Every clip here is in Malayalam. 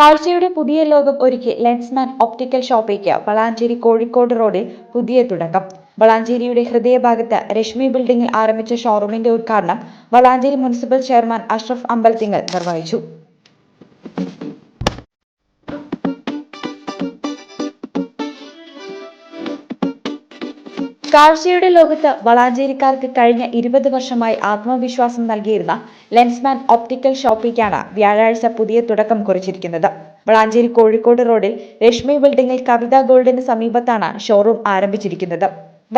കാഴ്ചയുടെ പുതിയ ലോകം ഒരുക്കി ലെൻസ്മാൻ ഒപ്റ്റിക്കൽ ഷോപ്പേക്ക് വളാഞ്ചേരി കോഴിക്കോട് റോഡിൽ പുതിയ തുടക്കം. വളാഞ്ചേരിയുടെ ഹൃദയഭാഗത്ത് രശ്മി ബിൽഡിംഗിൽ ആരംഭിച്ച ഷോറൂമിന്റെ ഉദ്ഘാടനം വളാഞ്ചേരി മുനിസിപ്പൽ ചെയർമാൻ അഷ്റഫ് അമ്പലത്തിങ്ങൽ നിർവഹിച്ചു. കാഴ്ചയുടെ ലോകത്ത് വളാഞ്ചേരിക്കാർക്ക് കഴിഞ്ഞ ഇരുപത് വർഷമായി ആത്മവിശ്വാസം നൽകിയിരുന്ന ലെൻസ്മാൻ ഓപ്റ്റിക്കൽ ഷോപ്പിക്കാണ് വ്യാഴാഴ്ച പുതിയ തുടക്കം കുറിച്ചിരിക്കുന്നത്. വളാഞ്ചേരി കോഴിക്കോട് റോഡിൽ രശ്മി ബിൽഡിംഗിൽ കവിത ഗോൾഡിന് സമീപത്താണ് ഷോറൂം ആരംഭിച്ചിരിക്കുന്നത്.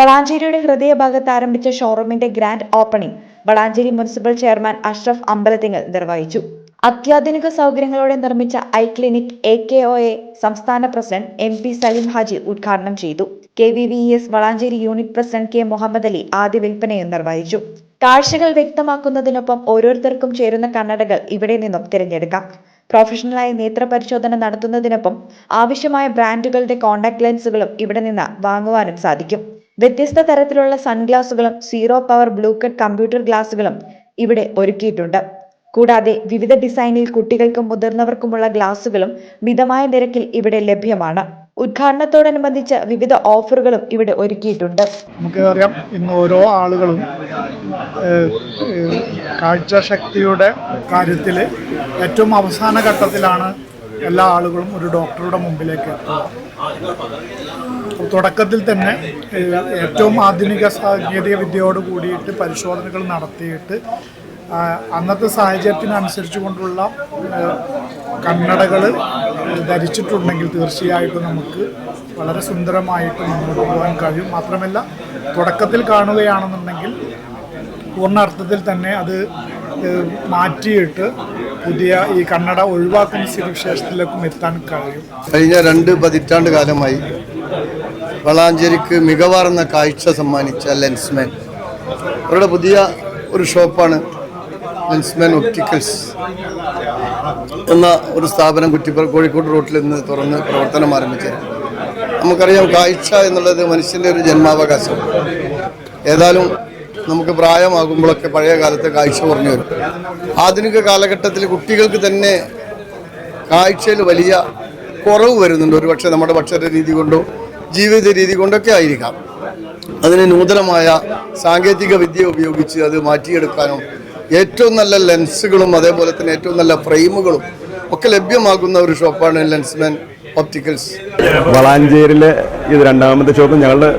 വളാഞ്ചേരിയുടെ ഹൃദയഭാഗത്ത് ആരംഭിച്ച ഷോറൂമിന്റെ grand opening Valanchery municipal chairman Ashraf Ambalathingal നിർവഹിച്ചു. അത്യാധുനിക സൗകര്യങ്ങളോടെ നിർമ്മിച്ച eye clinic A K O A സംസ്ഥാന president M P Saleem Haji ഉദ്ഘാടനം ചെയ്തു. K V V S Valanchery unit president K Muhammad Ali ആദ്യ വിൽപ്പനയും നിർവഹിച്ചു. കാഴ്ചകൾ വ്യക്തമാക്കുന്നതിനൊപ്പം ഓരോരുത്തർക്കും ചേരുന്ന കണ്ണടകൾ ഇവിടെ നിന്നും തിരഞ്ഞെടുക്കാം. പ്രൊഫഷണലായ നേത്ര പരിശോധന നടത്തുന്നതിനൊപ്പം ആവശ്യമായ ബ്രാൻഡുകളുടെ കോൺടാക്ട് ലെൻസുകളും ഇവിടെ നിന്ന് വാങ്ങുവാനും സാധിക്കും. വ്യത്യസ്ത തരത്തിലുള്ള സൺഗ്ലാസുകളും zero power blue cut computer ഗ്ലാസുകളും ഇവിടെ ഒരുക്കിയിട്ടുണ്ട്. കൂടാതെ വിവിധ ഡിസൈനിൽ കുട്ടികൾക്കും മുതിർന്നവർക്കുമുള്ള ഗ്ലാസുകളും മിതമായ നിരക്കിൽ ഇവിടെ ലഭ്യമാണ്. ഉദ്ഘാടനത്തോടനുബന്ധിച്ച് വിവിധ ഓഫറുകളും ഇവിടെ ഒരുക്കിയിട്ടുണ്ട്. നമുക്കറിയാം ഇന്ന് ഓരോ ആളുകളും കാഴ്ചശക്തിയുടെ കാര്യത്തിൽ ഏറ്റവും അവസാന ഘട്ടത്തിലാണ് എല്ലാ ആളുകളും ഒരു ഡോക്ടറുടെ മുമ്പിലേക്ക് എത്തുക. തുടക്കത്തിൽ തന്നെ ഏറ്റവും ആധുനിക സാങ്കേതിക വിദ്യയോട് കൂടിയിട്ട് പരിശോധനകൾ നടത്തിയിട്ട് അന്നത്തെ സാഹചര്യത്തിനനുസരിച്ച് കൊണ്ടുള്ള കണ്ണടകൾ ധരിച്ചിട്ടുണ്ടെങ്കിൽ തീർച്ചയായിട്ടും നമുക്ക് വളരെ സുന്ദരമായിട്ട് മുന്നോട്ട് പോകാൻ കഴിയും. മാത്രമല്ല തുടക്കത്തിൽ കാണുകയാണെന്നുണ്ടെങ്കിൽ പൂർണ അർത്ഥത്തിൽ തന്നെ അത് മാറ്റിയിട്ട് പുതിയ ഈ കണ്ണട ഒഴിവാക്കുന്ന സ്ഥിതിവിശേഷത്തിലേക്കും എത്താൻ കഴിയും. കഴിഞ്ഞ രണ്ട് പതിറ്റാണ്ട് കാലമായി വളാഞ്ചേരിക്ക് മികവാർന്ന കാഴ്ച സമ്മാനിച്ച ലെൻസ്മാൻ. അവരുടെ പുതിയ ഒരു ഷോപ്പാണ് ലെൻസ്മാൻ ഒപ്റ്റിക്കൽസ് എന്ന ഒരു സ്ഥാപനം കുറ്റിപ്പുറ കോഴിക്കോട് റോട്ടിൽ നിന്ന് തുറന്ന് പ്രവർത്തനം ആരംഭിച്ചത്. നമുക്കറിയാം കാഴ്ച എന്നുള്ളത് മനുഷ്യന്റെ ഒരു ജന്മാവകാശം. ഏതായാലും നമുക്ക് പ്രായമാകുമ്പോഴൊക്കെ പഴയ കാലത്തെ കാഴ്ച കുറഞ്ഞു വരും. ആധുനിക കാലഘട്ടത്തിൽ കുട്ടികൾക്ക് തന്നെ കാഴ്ചയിൽ വലിയ കുറവ് വരുന്നുണ്ട്. ഒരുപക്ഷെ നമ്മുടെ ഭക്ഷണ രീതി കൊണ്ടോ ജീവിത രീതി കൊണ്ടൊക്കെ ആയിരിക്കാം. അതിന് നൂതനമായ സാങ്കേതിക വിദ്യ ഉപയോഗിച്ച് അത് മാറ്റിയെടുക്കാനും ഏറ്റവും നല്ല ലെൻസുകളും അതേപോലെ തന്നെ ഏറ്റവും നല്ല ഫ്രെയിമുകളും ഒക്കെ ലഭ്യമാകുന്ന ഒരു ഷോപ്പാണ് ലെൻസ്മാൻ ഓപ്റ്റിക്കൽസ് വളാഞ്ചേരിയിലെ ഇത് രണ്ടാമത്തെ ഷോപ്പ് ഞങ്ങളുടെ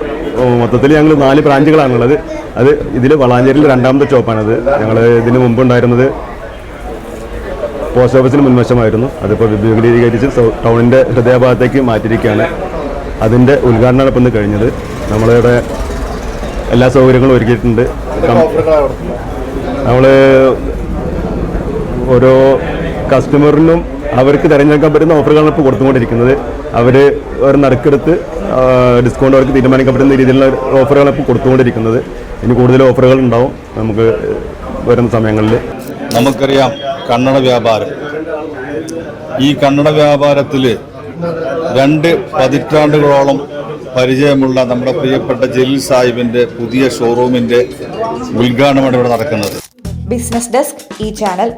മൊത്തത്തിൽ ഞങ്ങൾ നാല് ബ്രാഞ്ചുകളാണുള്ളത്. അത് ഇതിൽ വളാഞ്ചേരിയിലെ രണ്ടാമത്തെ ഷോപ്പാണത് ഞങ്ങൾ ഇതിന് മുമ്പ് ഉണ്ടായിരുന്നത് പോസ്റ്റ് ഓഫീസിന് മുൻവശമായിരുന്നു. അതിപ്പോൾ വിപുലീകരിച്ച് ടൗണിന്റെ ഹൃദയഭാഗത്തേക്ക് മാറ്റിയിരിക്കുകയാണ്. അതിന്റെ ഉദ്ഘാടനമാണ് ഇപ്പം കഴിഞ്ഞത്. നമ്മളിവിടെ എല്ലാ സൗകര്യങ്ങളും ഒരുക്കിയിട്ടുണ്ട്. നമ്മൾ ഓരോ കസ്റ്റമറിനും അവർക്ക് തിരഞ്ഞെടുക്കാൻ പറ്റുന്ന ഓഫറുകളാണ് ഇപ്പോൾ കൊടുത്തുകൊണ്ടിരിക്കുന്നത്. അവർ ഒരു നറുക്കെടുത്ത് ഡിസ്കൗണ്ട് അവർക്ക് തീരുമാനിക്കാൻ പറ്റുന്ന രീതിയിലുള്ള ഓഫറുകളാണ് ഇപ്പോൾ കൊടുത്തുകൊണ്ടിരിക്കുന്നത്. ഇനി കൂടുതൽ ഓഫറുകൾ ഉണ്ടാവും. നമുക്ക് വരുന്ന സമയങ്ങളിൽ നമുക്കറിയാം കണ്ണട വ്യാപാരം. ഈ കണ്ണട വ്യാപാരത്തിൽ രണ്ട് പതിറ്റാണ്ടുകളോളം പരിചയമുള്ള നമ്മുടെ പ്രിയപ്പെട്ട ജലീൽ സാഹിബിന്റെ പുതിയ ഷോറൂമിന്റെ ഉദ്ഘാടനമാണ് ഇവിടെ നടക്കുന്നത്. ബിസിനസ് ഡെസ്ക് ഈ ചാനൽ